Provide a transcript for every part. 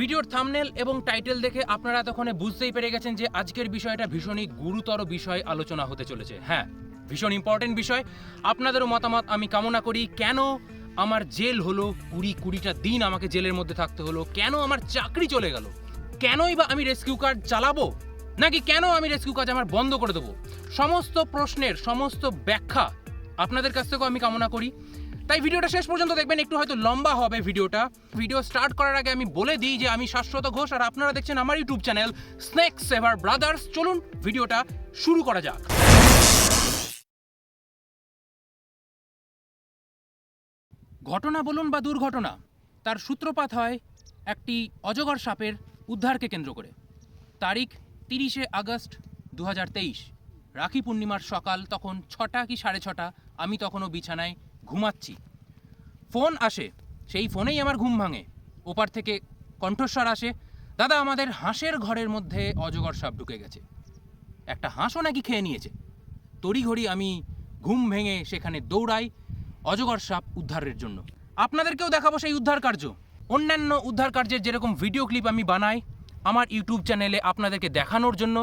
ভিডিওর থামনেল এবং টাইটেল দেখে আপনারা এতক্ষণে বুঝতেই পেরে গেছেন যে আজকের বিষয়টা ভীষণই গুরুতর বিষয় আলোচনা হতে চলেছে। হ্যাঁ ভীষণ ইম্পর্টেন্ট বিষয়। আপনাদেরও মতামত আমি কামনা করি, কেন আমার জেল হলো, কুড়ি কুড়িটা দিন আমাকে জেলের মধ্যে থাকতে হলো, কেন আমার চাকরি চলে গেল, কেনই বা আমি রেস্কিউ কার্ড চালাবো, নাকি কেন আমি রেস্কিউ কাজ আমার বন্ধ করে দেবো? সমস্ত প্রশ্নের, সমস্ত ব্যাখ্যা আপনাদের কাছ থেকেও আমি কামনা করি। তাই ভিডিওটা শেষ পর্যন্ত দেখবেন, একটু হয়তো লম্বা হবে ভিডিওটা। ভিডিও স্টার্ট করার আগে আমি বলে দিই যে আমি শাশ্বত ঘোষ, আর আপনারা দেখছেন আমার YouTube channel snake saver brothers চলুন, ভিডিওটা শুরু করা যাক। ঘটনা বলুন বা দুর্ঘটনা, তার সূত্রপাত হয় একটি অজগর সাপের উদ্ধারকে কেন্দ্র করে। তারিখ তিরিশে আগস্ট দু হাজার তেইশ, রাখি পূর্ণিমার সকাল, তখন ছটা কি সাড়ে ছটা, আমি তখনও বিছানায় ঘুমাচ্ছি। ফোন আসে, সেই ফোনেই আমার ঘুম ভাঙে। ওপার থেকে কণ্ঠস্বর আসে, দাদা, আমাদের হাঁসের ঘরের মধ্যে অজগর সাপ ঢুকে গেছে। একটা হাঁসও নাকি খেয়ে নিয়েছে। তড়িঘড়ি আমি ঘুম ভেঙে সেখানে দৌড়াই অজগর সাপ উদ্ধারের জন্য। আপনাদেরকেও দেখাবো সেই উদ্ধার কার্য। অন্যান্য উদ্ধার কার্যের যেরকম ভিডিও ক্লিপ আমি বানাই, আমার ইউটিউব চ্যানেলে আপনাদেরকে দেখানোর জন্য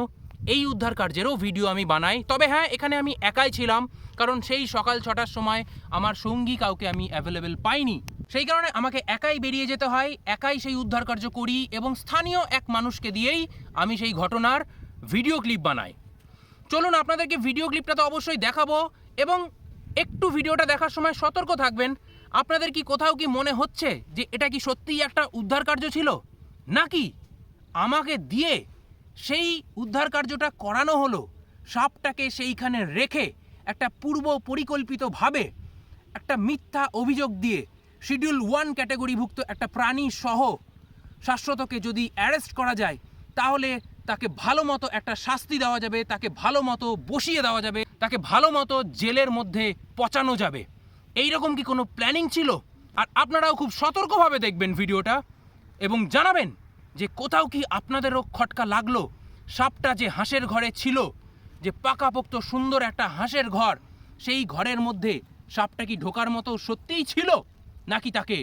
এই উদ্ধার কার্যেরও ভিডিও আমি বানাই। তবে হ্যাঁ এখানে আমি একাই ছিলাম, কারণ সেই সকাল ছটার সময় আমার সঙ্গী কাউকে আমি অ্যাভেলেবেল পাইনি। সেই কারণে আমাকে একাই বেরিয়ে যেতে হয়, একাই সেই উদ্ধার কার্য করি এবং স্থানীয় এক মানুষকে দিয়েই আমি সেই ঘটনার ভিডিও ক্লিপ বানাই। চলুন, আপনাদেরকে ভিডিও ক্লিপটা তো অবশ্যই দেখাবো এবং একটু ভিডিওটা দেখার সময় সতর্ক থাকবেন। আপনাদের কি কোথাও কি মনে হচ্ছে যে এটা কি সত্যিই একটা উদ্ধার কার্য ছিল? নাকি আমাকে দিয়ে সেই উদ্ধার কার্যটা করানো হলো। সাপটাকে সেইখানে রেখে একটা পূর্ব পরিকল্পিতভাবে একটা মিথ্যা অভিযোগ দিয়ে শিডিউল ওয়ান ক্যাটাগরিভুক্ত একটা প্রাণী সহ শাশ্বতকে যদি অ্যারেস্ট করা যায়, তাহলে তাকে ভালো মতো একটা শাস্তি দেওয়া যাবে, তাকে ভালো মতো বসিয়ে দেওয়া যাবে, তাকে ভালো মতো জেলের মধ্যে পচানো যাবে। এই রকম কি কোনো প্ল্যানিং ছিল? আর আপনারাও খুব সতর্কভাবে দেখবেন ভিডিওটা এবং জানাবেন যে কোথাও কি আপনাদেরও খটকা লাগল? সাপটা যে হাঁসের ঘরে ছিল, যে পাকাপোক্ত সুন্দর একটা হাঁসের ঘর, সেই ঘরের মধ্যে সাপটা কি ঢোকার মতো সত্যিই ছিল? নাকি তাকে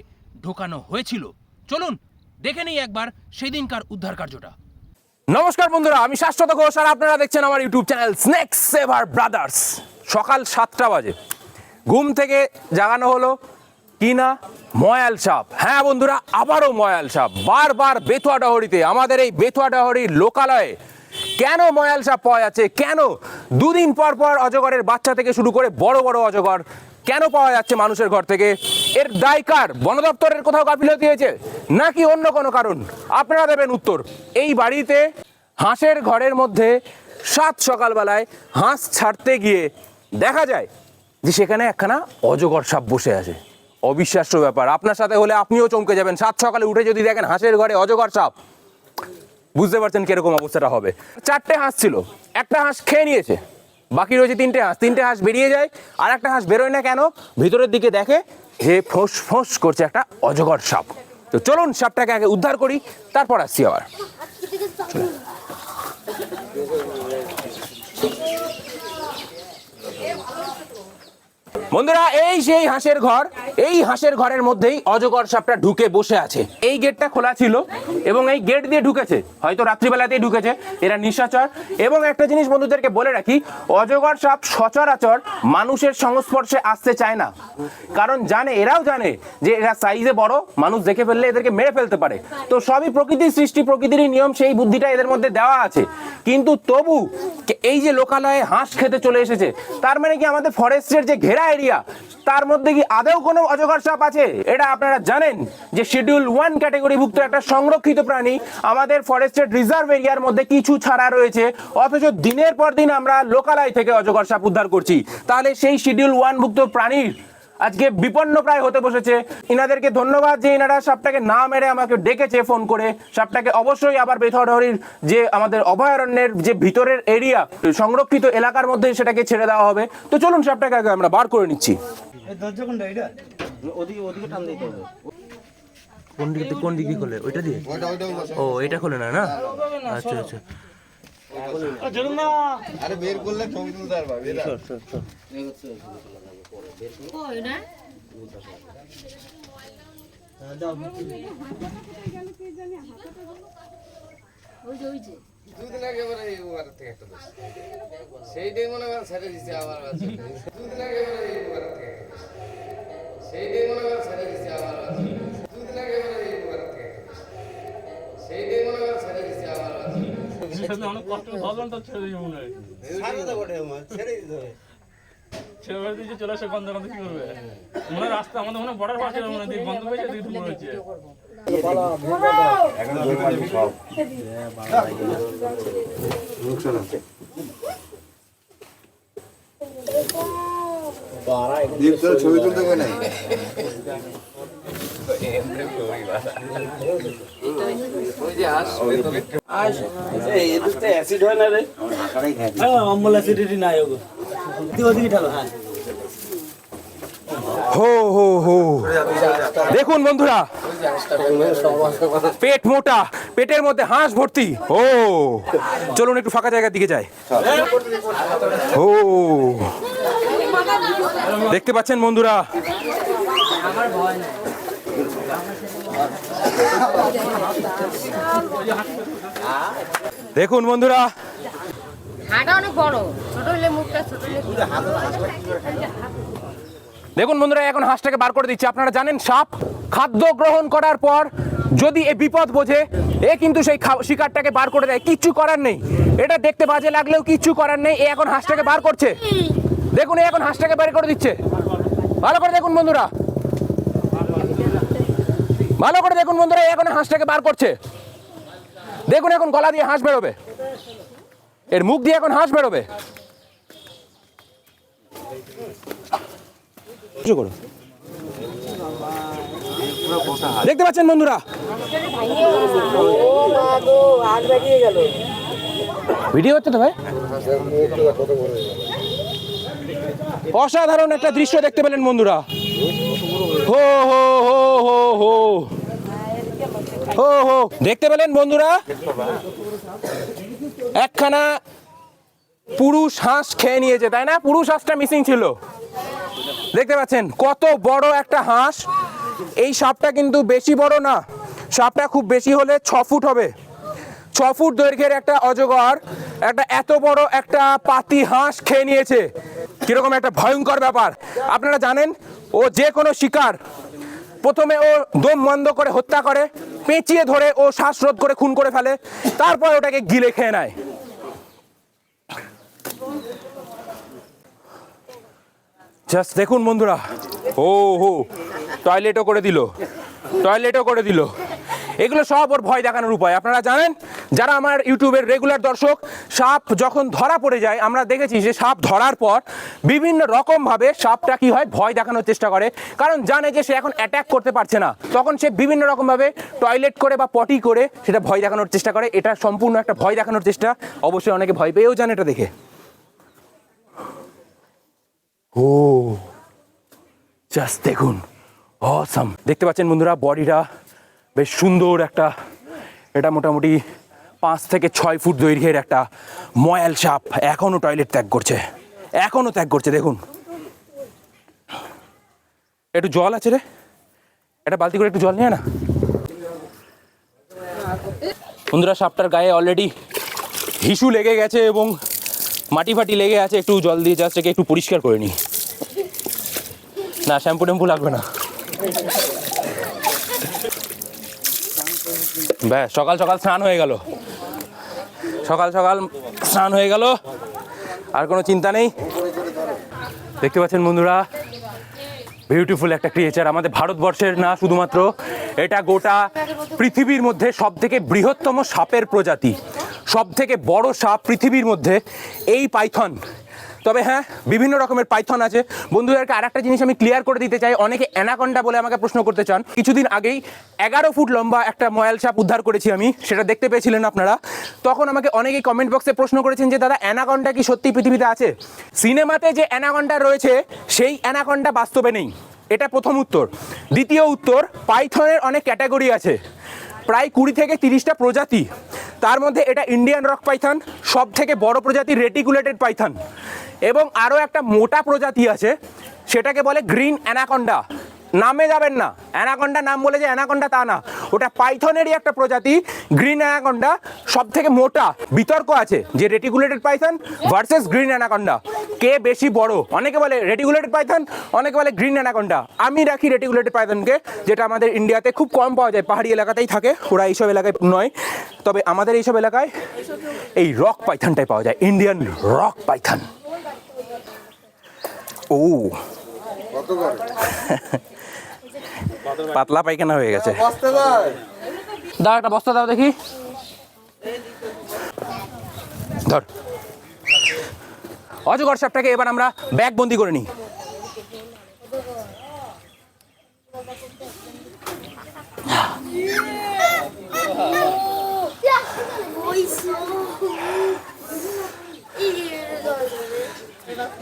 ঢোকানো হয়েছিল? চলুন, দেখে নিই একবার সেদিনকার উদ্ধার কার্যটা। নমস্কার বন্ধুরা, আমি শাশ্বত ঘোষ আর আপনারা দেখছেন আমার YouTube channel snake saver brothers. সকাল সাতটা বাজে। ঘুম থেকে জাগানো হলো কি না? ময়াল সাপ। হ্যাঁ বন্ধুরা, আবারও ময়াল সাপ। বারবার বেতুয়া ডহরিতে আমাদের এই বেতুয়া ডহরির লোকালয়ে কেন ময়াল সাপ পাওয়া যাচ্ছে? কেন দুদিন পর পর অজগরের বাচ্চা থেকে শুরু করে বড় বড় অজগর কেন পাওয়া যাচ্ছে মানুষের ঘর থেকে? এর দায়কার বন দপ্তরের কোথাও গাফিলতি হয়েছে? নাকি অন্য কোনো কারণ? আপনারা দেবেন উত্তর। এই বাড়িতে হাঁসের ঘরের মধ্যে সাত সকালবেলায় হাঁস ছাড়তে গিয়ে দেখা যায় যে সেখানে একখানা অজগর সাপ বসে আছে। অবিশ্বাস্য ব্যাপার। আপনার সাথে হলে আপনিও চমকে যাবেন। সাত সকালে উঠে যদি দেখেন হাঁসের ঘরে অজগর সাপ, বুঝতে পারছেন কীরকম অবস্থাটা হবে। চারটে হাঁস ছিল। একটা হাঁস খেয়ে নিয়েছে। বাকি রয়েছে তিনটে হাঁস। তিনটে হাঁস বেরিয়ে যায় আর একটা হাঁস বেরোয় না কেন? ভিতরের দিকে দেখে যে ফোঁস ফোঁস করছে একটা অজগর সাপ। তো চলুন সাপটাকে আগে উদ্ধার করি, তারপর আসছি আবার। বন্ধুরা, এই সেই হাঁসের ঘর, এই হাঁসের ঘরের মধ্যেই অজগর সাপটা ঢুকে বসে আছে। এই গেটটা খোলা ছিল এবং এই গেট দিয়ে ঢুকেছে, হয়তো রাত্রিবেলাতেই ঢুকেছে, এরা নিশাচর। এবং একটা জিনিস বন্ধুদেরকে বলে রাখি, অজগর সাপ সচরাচর মানুষের সংস্পর্শে আসতে চায় না। কারণ জানে, এরাও জানে যে এরা সাইজে বড়, মানুষ দেখে ফেললে এদেরকে মেরে ফেলতে পারে। তো সবই প্রকৃতির সৃষ্টি, প্রকৃতিরই নিয়ম, সেই বুদ্ধিটা এদের মধ্যে দেওয়া আছে। কিন্তু তবু, এই যে লোকালয়ে হাঁস খেতে চলে এসেছে, তার মানে কি আমাদের ফরেস্টের যে ঘেরা এরিয়া তার মধ্যে কি আদেও কোনো অজগর সাপ আছে? এটা আপনারা জানেন যে শিডিউল ওয়ান ক্যাটাগরিভুক্ত একটা সংরক্ষিত প্রাণী আমাদের ফরেস্টেড রিজার্ভ এরিয়ার মধ্যে কিছু ছাড়া রয়েছে। অথচ দিনের পর দিন আমরা লোকালয় থেকে অজগর সাপ উদ্ধার করছি। তাহলে সেই শিডিউল ওয়ান ভুক্ত প্রাণীর আজকে বিপন্ন প্রায় হতে বসেছে। ইনাদেরকে ধন্যবাদ যে ইনারা সাপটাকে না মেরে আমাকে ডেকেছে ফোন করে। সাপটাকে অবশ্যই আবার বেথরহরির যে আমাদের অভয়ারণ্যের যে ভিতরের এরিয়া সংরক্ষিত এলাকার মধ্যে সেটাকে ছেড়ে দেওয়া হবে। তো চলুন সাপটাকে আগে আমরা বার করে নিচ্ছি। এই দরজা কোনটা এটা ওদিকে ওদিকে টান দিতে হবে। কোন দিক কোন দিক দিয়ে? খোলে ওইটা দিয়ে ও এটা খোলে না না? আচ্ছা আচ্ছা। আরে বের করলে কই না? যাও ওই যে ওই যে। দুদিন আগে এবারে এই উবার থেকে একটা দোষ। সেইটাই মনে করেন ছেড়ে দিচ্ছে আবার দুদিন আগে এবারে এই উবার থেকে সেইটাই মনে করেন ছেড়ে দিচ্ছে আবার দুদিন আগে এবারে এই উবার থেকে সেইটাই মনে করেন ছেড়ে দিচ্ছে আবার অনেক কষ্ট ভাবলাম তো ছেড়ে দিই মনে হয়। সারবে তো বটে আমার ছেড়ে দিতে হবে। ছেড়ে বেড়ে দিয়েছে চলে আসে গন্ধ গন্ধ কি করবে? মনে হয় রাস্তা আমাদের মনে বর্ডার পাশে মনে বন্ধ হয়েছে দিকে মনে হচ্ছে। ছবি তুলতে হবে না এই এদিকটা অ্যাসিড না রে? হ্যাঁ অম্বল অ্যাসিডিটি নাই ওগো। হো হো হো দেখুন বন্ধুরা, পেট মোটা, পেটের মধ্যে হাঁস ভর্তি। ও, চলুন একটু ফাঁকা জায়গার দিকে যাই। ও, দেখতে পাচ্ছেন বন্ধুরা? দেখুন বন্ধুরা হাঁটা অনেক বড় ছোট হলে মুখটা ছোট দেখুন বন্ধুরা এখন হাঁসটাকে বার করে দিচ্ছে। আপনারা জানেন সাপ খাদ্য গ্রহণ করার পর যদি এ বিপদ বোঝে এ কিন্তু সেই শিকারটাকে বার করে দেয়। কিচ্ছু করার নেই। এটা দেখতে বাজে লাগলেও কিচ্ছু করার নেই। এ এখন হাঁসটাকে বার করছে। দেখুন এখন হাঁসটাকে বার করে দিচ্ছে। ভালো করে দেখুন বন্ধুরা। ভালো করে দেখুন বন্ধুরা এ এখন হাঁসটাকে বার করছে। দেখুন এখন গলা দিয়ে হাঁস বেরোবে। এর মুখ দিয়ে এখন হাঁস বেরোবে। করো। দেখতে পাচ্ছেন বন্ধুরা? ভিডিও হচ্ছে তো ভাই? অসাধারণ একটা দৃশ্য দেখতে পেলেন বন্ধুরা। হো হো হো হো হো। হো হো। দেখতে পেলেন বন্ধুরা? একখানা পুরুষ হাঁস খেয়ে নিয়েছে, তাই না? পুরুষ হাঁসটা মিসিং ছিল। দেখতে পাচ্ছেন, কত বড় একটা হাঁস। এই সাপটা কিন্তু বেশি বড় না। সাপটা খুব বেশি হলে ছ ফুট হবে। ছ ফুট দৈর্ঘ্যের একটা অজগর, একটা এত বড় একটা পাতি হাঁস খেয়ে নিয়েছে। কীরকম একটা ভয়ঙ্কর ব্যাপার। আপনারা জানেন, ও যে কোনো শিকার, প্রথমে ও দম বন্ধ করে হত্যা করে পেঁচিয়ে ধরে ও শ্বাসরোধ করে খুন করে ফেলে, তারপর ওটাকে গিলে খেয়ে নেয়। জাস্ট দেখুন বন্ধুরা ও হো টয়লেটও করে দিল টয়লেটও করে দিল। এগুলো সব ওর ভয় দেখানোর উপায়। আপনারা জানেন যারা আমার ইউটিউবের রেগুলার দর্শক, সাপ যখন ধরা পড়ে যায়, আমরা দেখেছি যে সাপ ধরার পর বিভিন্ন রকমভাবে সাপটা কি হয়, ভয় দেখানোর চেষ্টা করে। কারণ জানে যে সে এখন অ্যাটাক করতে পারছে না। তখন সে বিভিন্ন রকমভাবে টয়লেট করে বা পটি করে সেটা ভয় দেখানোর চেষ্টা করে। এটা সম্পূর্ণ একটা ভয় দেখানোর চেষ্টা। অবশ্যই অনেকে ভয় পেয়েও জানে এটা দেখে। ও জাস্ট দেখুন। অসাম দেখতে পাচ্ছেন বন্ধুরা বডিটা বেশ সুন্দর একটা। এটা মোটামুটি পাঁচ থেকে ছয় ফুট দৈর্ঘ্যের একটা ময়াল সাপ এখনও টয়লেট ত্যাগ করছে। এখনও ত্যাগ করছে, দেখুন। একটু জল আছে রে? একটা বালতি করে একটু জল নিয়ে না। বন্ধুরা, সাপটার গায়ে অলরেডি হিসু লেগে গেছে এবং মাটি ফাটি লেগে আছে। একটু জল দিয়ে জাস্ট একে একটু পরিষ্কার করে নিই। না, শ্যাম্পু ট্যাম্পু লাগবে না। ব্যাস, সকাল সকাল স্নান হয়ে গেল। সকাল সকাল স্নান হয়ে গেল। আর কোনো চিন্তা নেই। দেখতে পাচ্ছেন বন্ধুরা বিউটিফুল একটা ক্রিয়েচার আমাদের ভারতবর্ষের না শুধুমাত্র, এটা গোটা পৃথিবীর মধ্যে সব থেকে বৃহত্তম সাপের প্রজাতি। সব থেকে বড় সাপ পৃথিবীর মধ্যে এই পাইথন। তবে হ্যাঁ বিভিন্ন রকমের পাইথন আছে। বন্ধুদেরকে আর একটা জিনিস আমি ক্লিয়ার করে দিতে চাই। অনেকে অ্যানাকন্ডা বলে আমাকে প্রশ্ন করতে চান। কিছুদিন আগেই এগারো ফুট লম্বা একটা ময়াল সাপ উদ্ধার করেছি আমি, সেটা দেখতে পেয়েছিলেন আপনারা। তখন আমাকে অনেকেই কমেন্ট বক্সে প্রশ্ন করেছেন যে, দাদা, অ্যানাকন্ডা কি সত্যি পৃথিবীতে আছে? সিনেমাতে যে অ্যানাকন্ডা রয়েছে, সেই অ্যানাকন্ডা বাস্তবে নেই। এটা প্রথম উত্তর। দ্বিতীয় উত্তর, পাইথনের অনেক ক্যাটাগরি আছে। প্রায় কুড়ি থেকে তিরিশটা প্রজাতি। তার মধ্যে এটা ইন্ডিয়ান রক পাইথন সব থেকে বড় প্রজাতি রেটিকুলেটেড পাইথন। এবং আরও একটা মোটা প্রজাতি আছে, সেটাকে বলে গ্রিন অ্যানাকন্ডা। নামে যাবেন না। অ্যানাকন্ডা নাম বলে যে অ্যানাকন্ডা তা না। ওটা পাইথনেরই একটা প্রজাতি, গ্রিন অ্যানাকন্ডা। সব থেকে মোটা বিতর্ক আছে, যে reticulated python versus green anaconda. কে বেশি বড়? অনেকে বলে রেটিকুলেটেড পাইথন, অনেকে বলে গ্রিন অ্যানাকন্ডা। আমি রাখি রেটিকুলেটেড পাইথনকে, যেটা আমাদের ইন্ডিয়াতে খুব কম পাওয়া যায়, পাহাড়ি এলাকাতেই থাকে, ওরা এইসব এলাকায় নয়। তবে আমাদের এইসব এলাকায় এই রক পাইথনটাই পাওয়া যায়, ইন্ডিয়ান রক পাইথন। ও। পাতলা পায়খানা হয়ে গেছে। বস্তা দাও। একটা বস্তা দাও দেখি। ধর। অজগর সাপটাকে এবার আমরা ব্যাগ বন্দি করে নিই।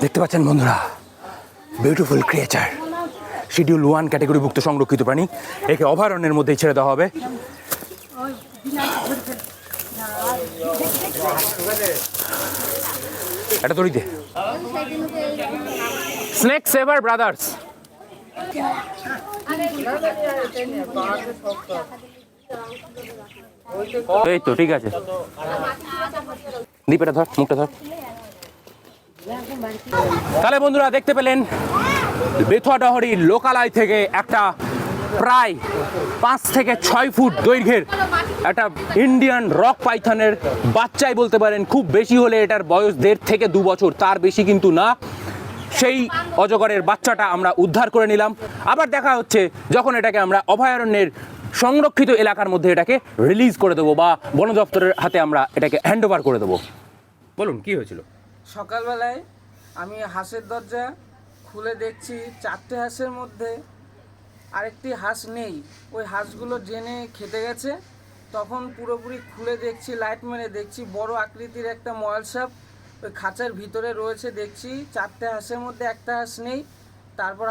দেখতে পাচ্ছেন বন্ধুরা? বিউটিফুল ক্রিয়েচার শিডিউল ওয়ান ক্যাটাগরিভুক্ত সংরক্ষিত প্রাণী। একে অভয়ারণ্যের মধ্যেই ছেড়ে দেওয়া হবে। এটা দে স্নেক সেভার ব্রাদার্স এই তো, ঠিক আছে। দীপ, এটা ধর, মুখটা ধর। তাহলে বন্ধুরা দেখতে পেলেন বেথুয়াডহরির লোকালয় থেকে একটা প্রায় পাঁচ থেকে ছয় ফুট দৈর্ঘ্যের একটা ইন্ডিয়ান রক পাইথনের বাচ্চাই বলতে পারেন, খুব বেশি হলে এটার বয়স দেড় থেকে দু বছর, তার বেশি কিন্তু না। সেই অজগরের বাচ্চাটা আমরা উদ্ধার করে নিলাম। আবার দেখা হচ্ছে যখন এটাকে আমরা অভয়ারণ্যের সংরক্ষিত এলাকার মধ্যে এটাকে রিলিজ করে দেবো বা বন দপ্তরের হাতে আমরা এটাকে হ্যান্ড করে দেবো। বলুন, কি হয়েছিল? সকালবেলায় আমি হাঁসের দরজা খুলে দেখছি চারটে হাঁসের মধ্যে আরেকটি হাঁস নেই। ওই হাঁসগুলো জেনে খেতে গেছে। তখন পুরোপুরি খুলে দেখছি, লাইট মেরে দেখছি, বড় আকৃতির একটা ময়াল সাপ ওই খাঁচার ভিতরে রয়েছে দেখছি। চারটে হাঁসের মধ্যে একটা হাঁস নেই। তারপর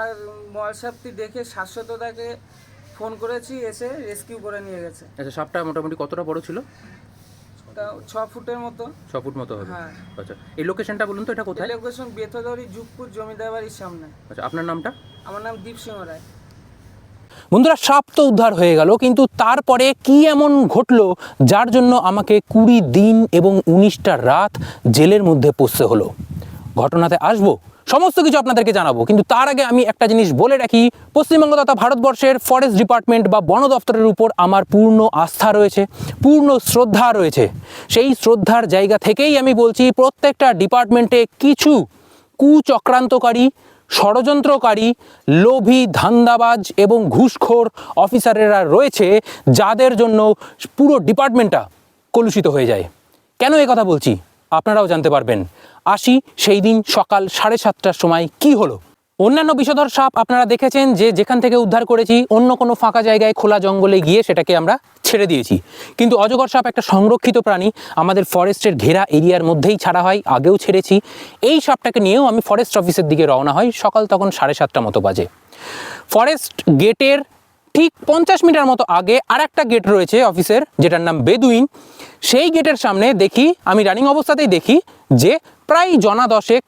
ময়াল সাপটি দেখে শাশ্বততাকে ফোন করেছি, এসে রেস্কিউ করে নিয়ে গেছে। আচ্ছা সাপটা মোটামুটি কতটা বড় ছিল? তা ছ ফুটের মতো। ছ ফুট মতো হবে। হ্যাঁ। আচ্ছা এই লোকেশনটা বলুন তো এটা কোথায়? লোকেশন বেথদরি যুগপুর জমিদার বাড়ির সামনে। আচ্ছা আপনার নামটা? আমার নাম দীপ সিংহ রায়। বন্ধুরা সাপ তো উদ্ধার হয়ে গেল কিন্তু তারপরে কি এমন ঘটলো যার জন্য আমাকে কুড়ি দিন এবং উনিশটা রাত জেলের মধ্যে পড়তে হলো? ঘটনাতে আসব? সমস্ত কিছু আপনাদেরকে জানাব। কিন্তু তার আগে আমি একটা জিনিস বলে রাখি, পশ্চিমবঙ্গ তথা ভারতবর্ষের ফরেস্ট ডিপার্টমেন্ট বা বন দপ্তরের উপর আমার পূর্ণ আস্থা রয়েছে, পূর্ণ শ্রদ্ধা রয়েছে। সেই শ্রদ্ধার জায়গা থেকেই আমি বলছি, প্রত্যেকটা ডিপার্টমেন্টে কিছু কুচক্রান্তকারী, ষড়যন্ত্রকারী, লোভী, ধান্দাবাজ এবং ঘুষখোর অফিসারেরা রয়েছে, যাদের জন্য পুরো ডিপার্টমেন্টটা কলুষিত হয়ে যায়। কেন কথা বলছি? আপনারাও জানতে পারবেন। আসি সেই দিন সকাল সাড়ে সাতটার সময় কি হলো। অন্যান্য বিষধর সাপ আপনারা দেখেছেন যে যেখান থেকে উদ্ধার করেছি, অন্য কোনো ফাঁকা জায়গায় খোলা জঙ্গলে গিয়ে সেটাকে আমরা ছেড়ে দিয়েছি। কিন্তু অজগর সাপ একটা সংরক্ষিত প্রাণী, আমাদের ফরেস্টের ঘেরা এরিয়ার মধ্যেই ছাড়া হয়, আগেও ছেড়েছি। এই সাপটাকে নিয়েও আমি ফরেস্ট অফিসের দিকে রওনা হয় সকাল তখন সাড়ে সাতটা মতো বাজে। ফরেস্ট গেটের ঠিক পঞ্চাশ মিটার মতো আগে আর একটা গেট রয়েছে অফিসের যেটার নাম বেদুইন। সেই গেটের সামনে দেখি, আমি রানিং অবস্থাতেই দেখি যে প্রায় জনা দশেক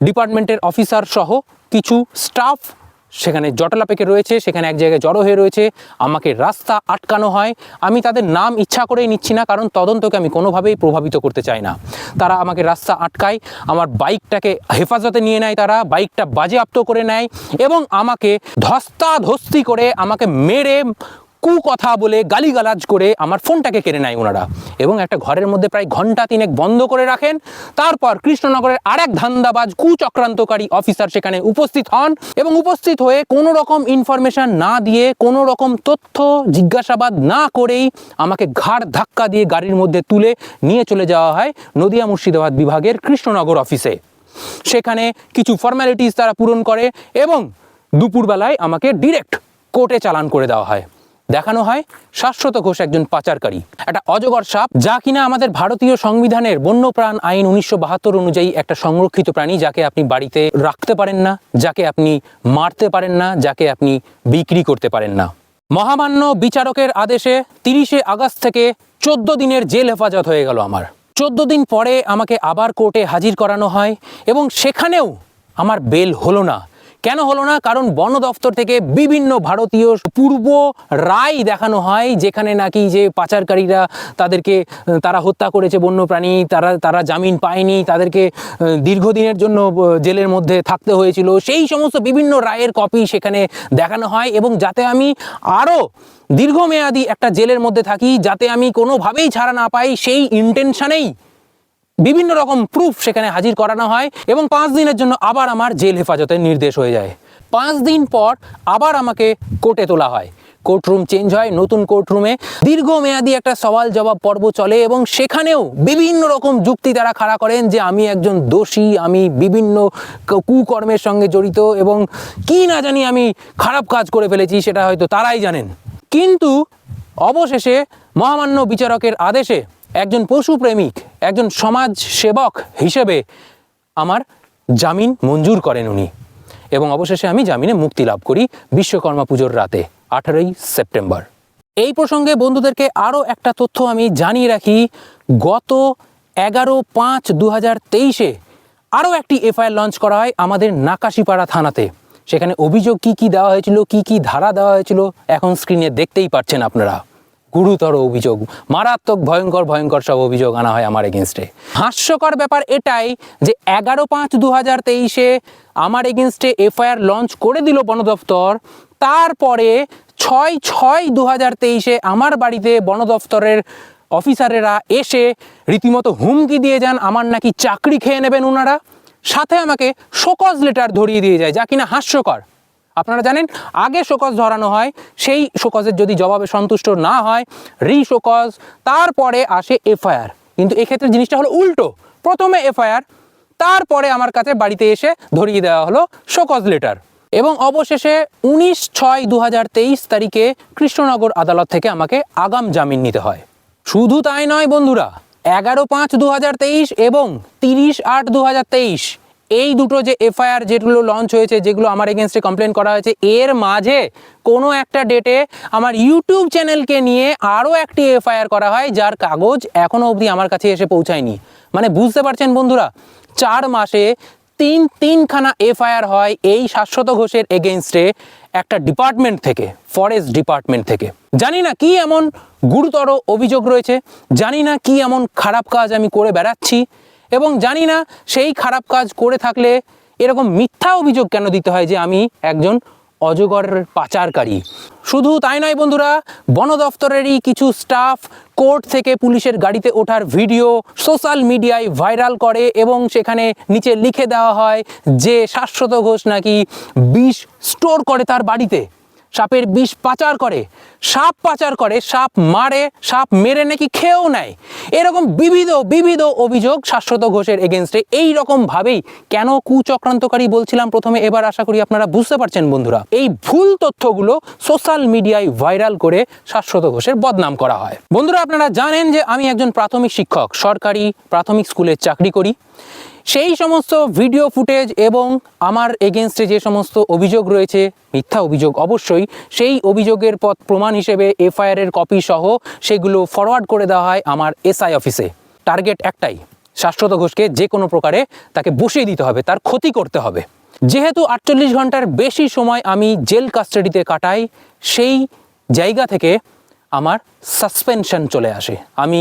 ডিপার্টমেন্টের অফিসার সহ কিছু স্টাফ সেখানে জটলা পেকে রয়েছে, সেখানে এক জায়গায় জড়ো হয়ে রয়েছে, আমাকে রাস্তা আটকানো হয়। আমি তাদের নাম ইচ্ছা করেই নিচ্ছি না, কারণ তদন্তকে আমি কোনোভাবেই প্রভাবিত করতে চাই না। তারা আমাকে রাস্তা আটকায়, আমার বাইকটাকে হেফাজতে নিয়ে নেয় তারা, বাইকটা বাজেয়াপ্ত করে নেয় এবং আমাকে ধস্তাধস্তি করে আমাকে মেরে কু কথা বলে গালিগালাজ করে আমার ফোনটাকে কেড়ে নেয় ওনারা। এবং একটা ঘরের মধ্যে প্রায় ঘণ্টা তিনেক বন্ধ করে রাখেন। তারপর কৃষ্ণনগরের আরেক ধান্দাবাজ, কুচক্রান্তকারী অফিসার সেখানে উপস্থিত হন এবং উপস্থিত হয়ে কোনো রকম ইনফরমেশন না দিয়ে কোনো রকম তথ্য জিজ্ঞাসাবাদ না করেই আমাকে ঘাড় ধাক্কা দিয়ে গাড়ির মধ্যে তুলে নিয়ে চলে যাওয়া হয় নদিয়া মুর্শিদাবাদ বিভাগের কৃষ্ণনগর অফিসে। সেখানে কিছু ফর্ম্যালিটিস তারা পূরণ করে এবং দুপুরবেলায় আমাকে ডিরেক্ট কোর্টে চালান করে দেওয়া হয়। দেখানো হয় শাশ্বত ঘোষ একজন পাচারকারী। একটা অজগর সাপ যা কিনা আমাদের ভারতীয় সংবিধানের বন্যপ্রাণ আইন উনিশশো বাহাত্তর অনুযায়ী একটা সংরক্ষিত প্রাণী যাকে আপনি বাড়িতে রাখতে পারেন না, যাকে আপনি মারতে পারেন না, যাকে আপনি বিক্রি করতে পারেন না। মহামান্য বিচারকের আদেশে তিরিশে আগস্ট থেকে চোদ্দ দিনের জেল হেফাজত হয়ে গেল আমার। চোদ্দ দিন পরে আমাকে আবার কোর্টে হাজির করানো হয় এবং সেখানেও আমার বেল হলো না। কেন হলো না? কারণ বন দফতর থেকে বিভিন্ন ভারতীয় পূর্ব রায় দেখানো হয়, যেখানে নাকি যে পাচারকারীরা তাদেরকে, তারা হত্যা করেছে বন্যপ্রাণী, তারা তারা জামিন পায়নি, তাদেরকে দীর্ঘদিনের জন্য জেলের মধ্যে থাকতে হয়েছিল। সেই সমস্ত বিভিন্ন রায়ের কপি সেখানে দেখানো হয় এবং যাতে আমি আরও দীর্ঘমেয়াদী একটা জেলের মধ্যে থাকি, যাতে আমি কোনোভাবেই ছাড়া না পাই সেই ইন্টেনশনেই বিভিন্ন রকম প্রুফ সেখানে হাজির করানো হয় এবং পাঁচ দিনের জন্য আবার আমার জেল হেফাজতের নির্দেশ হয়ে যায়। পাঁচ দিন পর আবার আমাকে কোর্টে তোলা হয়। কোর্টরুম চেঞ্জ হয়, নতুন কোর্টরুমে দীর্ঘমেয়াদী একটা সওয়াল জবাব পর্ব চলে এবং সেখানেও বিভিন্ন রকম যুক্তি তারা খাড়া করেন যে আমি একজন দোষী, আমি বিভিন্ন কুকর্মের সঙ্গে জড়িত এবং কি না জানি আমি খারাপ কাজ করে ফেলেছি সেটা হয়তো তারাই জানেন। কিন্তু অবশেষে মহামান্য বিচারকের আদেশে একজন পশুপ্রেমিক একজন সমাজ সেবক হিসেবে আমার জামিন মঞ্জুর করেন উনি। এবং অবশেষে আমি জামিনে মুক্তি লাভ করি বিশ্বকর্মা পুজোর রাতে, আঠারোই সেপ্টেম্বর। এই প্রসঙ্গে বন্ধুদেরকে আরও একটা তথ্য আমি জানিয়ে রাখি। গত এগারো পাঁচ দু হাজার তেইশে আরও একটি এফআইআর লঞ্চ করা হয় আমাদের নাকাশিপাড়া থানাতে। সেখানে অভিযোগ কি কি দেওয়া হয়েছিল, কি কি ধারা দেওয়া হয়েছিল, এখন স্ক্রিনে দেখতেই পাচ্ছেন আপনারা। গুরুতর অভিযোগ, মারাত্মক, ভয়ঙ্কর ভয়ঙ্কর সব অভিযোগ আনা হয় আমার এগেনস্টে হাস্যকর ব্যাপার এটাই যে এগারো পাঁচ দু হাজার তেইশে আমার এগেনস্টে এফআইআর লঞ্চ করে দিল বন দপ্তর তারপরে ছয় ছয় দু হাজার তেইশে আমার বাড়িতে বন দপ্তরের অফিসারেরা এসে রীতিমতো হুমকি দিয়ে যান, আমার নাকি চাকরি খেয়ে নেবেন ওনারা সাথে আমাকে শোকজ লেটার ধরিয়ে দিয়ে যায়, যা কিনা হাস্যকর। আপনারা জানেন, আগে শোকজ ধরানো হয়, সেই শোকজের যদি জবাবে সন্তুষ্ট না হয় রি শোকজ তারপরে আসে এফআইআর। কিন্তু এক্ষেত্রে জিনিসটা হলো উল্টো। প্রথমে এফআইআর, তারপরে আমার কাছে বাড়িতে এসে ধরিয়ে দেওয়া হলো শোকজ লেটার। এবং অবশেষে উনিশ ছয় দু তারিখে কৃষ্ণনগর আদালত থেকে আমাকে আগাম জামিন নিতে হয়। শুধু তাই নয় বন্ধুরা, এগারো পাঁচ দু এবং তিরিশ আট দু এই দুটো যে এফআইআর যেগুলো লঞ্চ হয়েছে, যেগুলো আমার এগেনস্টে কমপ্লেন করা হয়েছে, এর মাঝে কোনো একটা ডেটে আমার ইউটিউব চ্যানেলকে নিয়ে আরও একটি এফআইআর করা হয়, যার কাগজ এখনও অবধি আমার কাছে এসে পৌঁছায়নি। মানে বুঝতে পারছেন বন্ধুরা, চার মাসে তিন, তিনখানা এফআইআর হয় এই শাশ্বত ঘোষের এগেনস্টে একটা ডিপার্টমেন্ট থেকে ফরেস্ট ডিপার্টমেন্ট থেকে। জানি না কি এমন গুরুতর অভিযোগ রয়েছে, জানি না কি এমন খারাপ কাজ আমি করে বেড়াচ্ছি এবং জানি না সেই খারাপ কাজ করে থাকলে এরকম মিথ্যা অভিযোগ কেন দিতে হয় যে আমি একজন অজগরের পাচারকারী? শুধু তাই নয় বন্ধুরা, বন দফতরেরই কিছু স্টাফ কোর্ট থেকে পুলিশের গাড়িতে ওঠার ভিডিও সোশ্যাল মিডিয়ায় ভাইরাল করে এবং সেখানে নিচে লিখে দেওয়া হয় যে শাশ্বত ঘোষ নাকি বিষ স্টোর করে তার বাড়িতে। সাপের বিষ পাচার করে, সাপ পাচার করে, সাপ মারে, সাপ মেরে নাকি খেয়েও নেয়। এরকম বিবিধ বিবিধ অভিযোগ শাশ্বত ঘোষের এগেনস্টে এই রকম ভাবেই কেন কুচক্রান্তকারী বলছিলাম প্রথমে, এবার আশা করি আপনারা বুঝতে পারছেন বন্ধুরা। এই ভুল তথ্যগুলো সোশ্যাল মিডিয়ায় ভাইরাল করে শাশ্বত ঘোষের বদনাম করা হয়। বন্ধুরা, আপনারা জানেন যে আমি একজন প্রাথমিক শিক্ষক, সরকারি প্রাথমিক স্কুলে চাকরি করি। সেই সমস্ত ভিডিও ফুটেজ এবং আমার এগেনস্টে যে সমস্ত অভিযোগ রয়েছে, মিথ্যা অভিযোগ অবশ্যই, সেই অভিযোগের পথ প্রমাণ হিসেবে এফআইআর এর কপি সহ সেগুলো ফরওয়ার্ড করে দেওয়া হয় আমার এসআই অফিসে টার্গেট একটাই, শাশ্বত ঘোষকে যে কোনো প্রকারে তাকে বসিয়ে দিতে হবে, তার ক্ষতি করতে হবে। যেহেতু আটচল্লিশ ঘণ্টার বেশি সময় আমি জেল কাস্টাডিতে কাটাই, সেই জায়গা থেকে আমার সাসপেনশন চলে আসে। আমি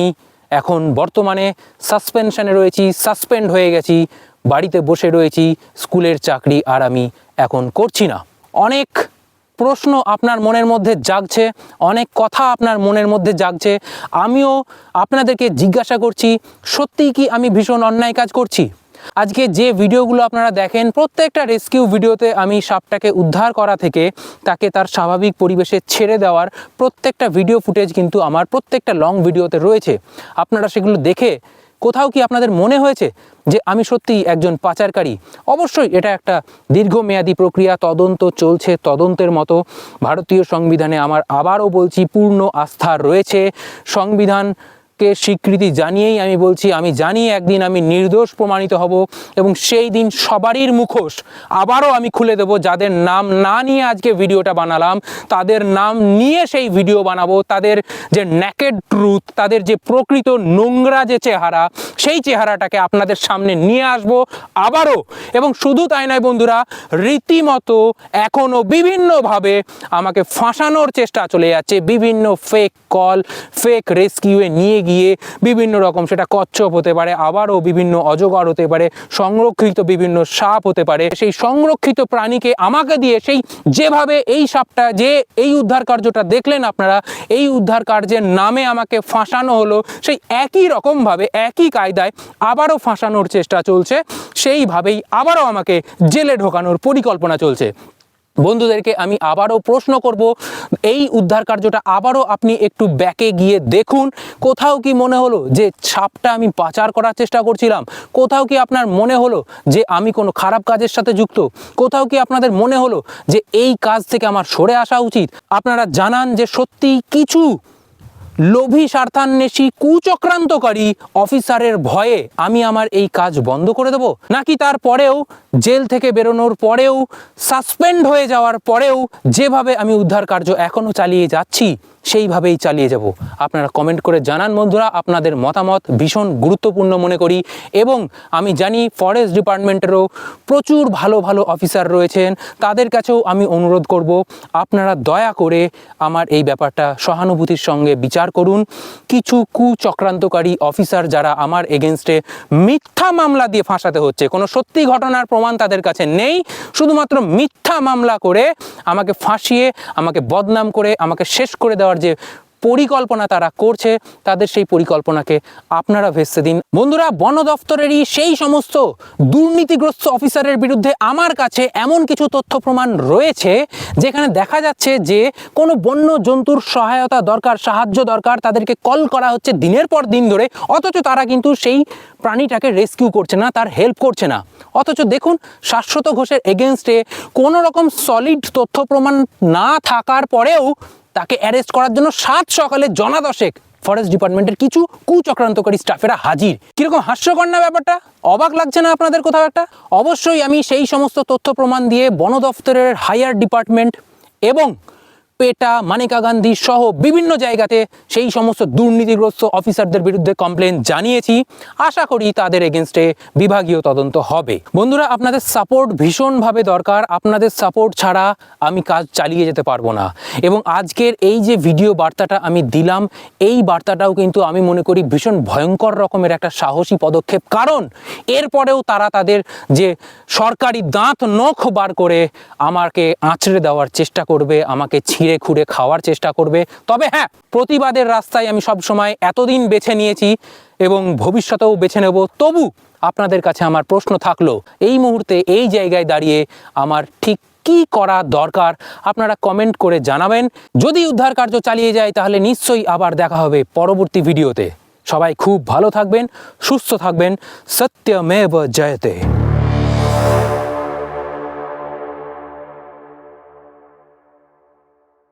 এখন বর্তমানে সাসপেনশানে রয়েছি সাসপেন্ড হয়ে গেছি, বাড়িতে বসে রয়েছি, স্কুলের চাকরি আর আমি এখন করছি না। অনেক প্রশ্ন আপনার মনের মধ্যে জাগছে, অনেক কথা আপনার মনের মধ্যে জাগছে। আমিও আপনাদেরকে জিজ্ঞাসা করছি, সত্যিই কি আমি ভীষণ অন্যায় কাজ করছি? আজকে যে ভিডিওগুলো আপনারা দেখেন, প্রত্যেকটা রেস্কিউ ভিডিওতে আমি সাপটাকে উদ্ধার করা থেকে তাকে তার স্বাভাবিক পরিবেশে ছেড়ে দেওয়ার প্রত্যেকটা ভিডিও ফুটেজ কিন্তু আমার প্রত্যেকটা লং ভিডিওতে রয়েছে। আপনারা সেগুলো দেখে কোথাও কি আপনাদের মনে হয়েছে যে আমি সত্যিই একজন পাচারকারী? অবশ্যই এটা একটা দীর্ঘমেয়াদী প্রক্রিয়া, তদন্ত চলছে তদন্তের মতো। ভারতীয় সংবিধানে আমার আবারও বলছি, পূর্ণ আস্থা রয়েছে। সংবিধান কে স্বীকৃতি জানিয়েই আমি বলছি, আমি জানি একদিন আমি নির্দোষ প্রমাণিত হব এবং সেই দিন সবারই মুখোশ আবারও আমি খুলে দেব, যাদের নাম না নিয়ে আজকে ভিডিওটা বানালাম, তাদের নাম নিয়ে সেই ভিডিও বানাবো, তাদের যে ন্যাকেড ট্রুথ তাদের যে প্রকৃত নোংরা যে চেহারা, সেই চেহারাটাকে আপনাদের সামনে নিয়ে আসব আবারও। এবং শুধু তাই নয় বন্ধুরা, রীতিমতো এখনও বিভিন্নভাবে আমাকে ফাঁসানোর চেষ্টা চলে যাচ্ছে, বিভিন্ন ফেক কল ফেক রেস্কিউয়ে নিয়ে গিয়ে বিভিন্ন রকম সেটা কচ্ছপ হতে পারে, আবারও বিভিন্ন অজগর হতে পারে, সংরক্ষিত বিভিন্ন সাপ হতে পারে, সেই সংরক্ষিত প্রাণীকে আমাকে দিয়ে সেই যেভাবে এই সাপটা যে এই উদ্ধার কার্যটা দেখলেন আপনারা, এই উদ্ধার কার্যের নামে আমাকে ফাঁসানো হলো, সেই একই রকমভাবে, একই কায়দায় আবারও ফাঁসানোর চেষ্টা চলছে, সেইভাবেই আবারও আমাকে জেলে ঢোকানোর পরিকল্পনা চলছে। বন্ধুদেরকে আমি আবারও প্রশ্ন করব, এই উদ্ধার কার্যটা আবারও আপনি একটু ব্যাকে গিয়ে দেখুন। কোথাও কি মনে হলো যে ছাপটা আমি পাচার করার চেষ্টা করছিলাম? কোথাও কি আপনার মনে হলো যে আমি কোনো খারাপ কাজের সাথে যুক্ত? কোথাও কি আপনাদের মনে হলো যে এই কাজ থেকে আমার সরে আসা উচিত? আপনারা জানান যে সত্যি কিছু লোভী স্বার্থান্বেষী কুচক্রান্তকারী অফিসারের ভয়ে আমি আমার এই কাজ বন্ধ করে দেব? নাকি তারপরেও জেল থেকে বেরোনোর পরেও, সাসপেন্ড হয়ে যাওয়ার পরেও, যেভাবে আমি উদ্ধার কার্য এখনও চালিয়ে যাচ্ছি সেইভাবেই চালিয়ে যাব। আপনারা কমেন্ট করে জানান বন্ধুরা, আপনাদের মতামত ভীষণ গুরুত্বপূর্ণ মনে করি এবং আমি জানি ফরেস্ট ডিপার্টমেন্টেরও প্রচুর ভালো ভালো অফিসার রয়েছেন। তাদের কাছেও আমি অনুরোধ করব, আপনারা দয়া করে আমার এই ব্যাপারটা সহানুভূতির সঙ্গে বিচার করুন। কিছু কুচক্রান্তকারী অফিসার যারা আমার এগেনস্টে মিথ্যা মামলা দিয়ে ফাঁসাতে হচ্ছে, কোনো সত্যি ঘটনার প্রমাণ তাদের কাছে নেই। শুধুমাত্র মিথ্যা মামলা করে আমাকে ফাঁসিয়ে, আমাকে বদনাম করে, আমাকে শেষ করে দেওয়ার যে পরিকল্পনা তারা করছে, তাদের সেই পরিকল্পনাকে আপনারা ভেস্তে দিন। বন্ধুরা, বন দফতরেরই সেই সমস্ত দুর্নীতিগ্রস্ত অফিসারের বিরুদ্ধে আমার কাছে এমন কিছু তথ্য প্রমাণ রয়েছে, যেখানে দেখা যাচ্ছে যে কোনো বন্য জন্তুর সহায়তা দরকার, সাহায্য দরকার, তাদেরকে কল করা হচ্ছে দিনের পর দিন ধরে, অথচ তারা কিন্তু সেই প্রাণীটাকে রেস্কিউ করছে না, তার হেল্প করছে না। অথচ দেখুন, শাশ্বত ঘোষের এগেনস্টে কোনো রকম সলিড তথ্য প্রমাণ না থাকার পরেও তাকে অ্যারেস্ট করার জন্য সাত সকালে জনা দশেক ফরেস্ট ডিপার্টমেন্টের কিছু কুচক্রান্তকারী স্টাফেরা হাজির। কীরকম হাস্যকর না ব্যাপারটা? অবাক লাগছে না আপনাদের কোথাও একটা? অবশ্যই আমি সেই সমস্ত তথ্য প্রমাণ দিয়ে বন দফতরের হায়ার ডিপার্টমেন্ট এবং পেটা, মানিকা গান্ধী সহ বিভিন্ন জায়গাতে সেই সমস্ত দুর্নীতিগ্রস্ত অফিসারদের বিরুদ্ধে কমপ্লেন জানিয়েছি। আশা করি তাদের এগেনস্টে বিভাগীয় তদন্ত হবে। বন্ধুরা, আপনাদের সাপোর্ট ভীষণভাবে দরকার। আপনাদের সাপোর্ট ছাড়া আমি কাজ চালিয়ে যেতে পারব না। এবং আজকের এই যে ভিডিও বার্তাটা আমি দিলাম, এই বার্তাটাও কিন্তু আমি মনে করি ভীষণ ভয়ঙ্কর রকমের একটা সাহসী পদক্ষেপ। কারণ এরপরেও তারা তাদের যে সরকারি দাঁত নখ বার করে আমাকে আঁচড়ে দেওয়ার চেষ্টা করবে, আমাকে ছিঁড়ে খুঁড়ে খাওয়ার চেষ্টা করবে। তবে হ্যাঁ প্রতিবাদের রাস্তায় আমি সবসময় এতদিন বেছে নিয়েছি এবং ভবিষ্যতেও বেছে নেব। তবু আপনাদের কাছে আমার প্রশ্ন থাকল, এই মুহূর্তে এই জায়গায় দাঁড়িয়ে আমার ঠিক কি করা দরকার? আপনারা কমেন্ট করে জানাবেন। যদি উদ্ধার কার্য চালিয়ে যায়, তাহলে নিশ্চয়ই আবার দেখা হবে পরবর্তী ভিডিওতে। সবাই খুব ভালো থাকবেন, সুস্থ থাকবেন। সত্যমেব জয়তে।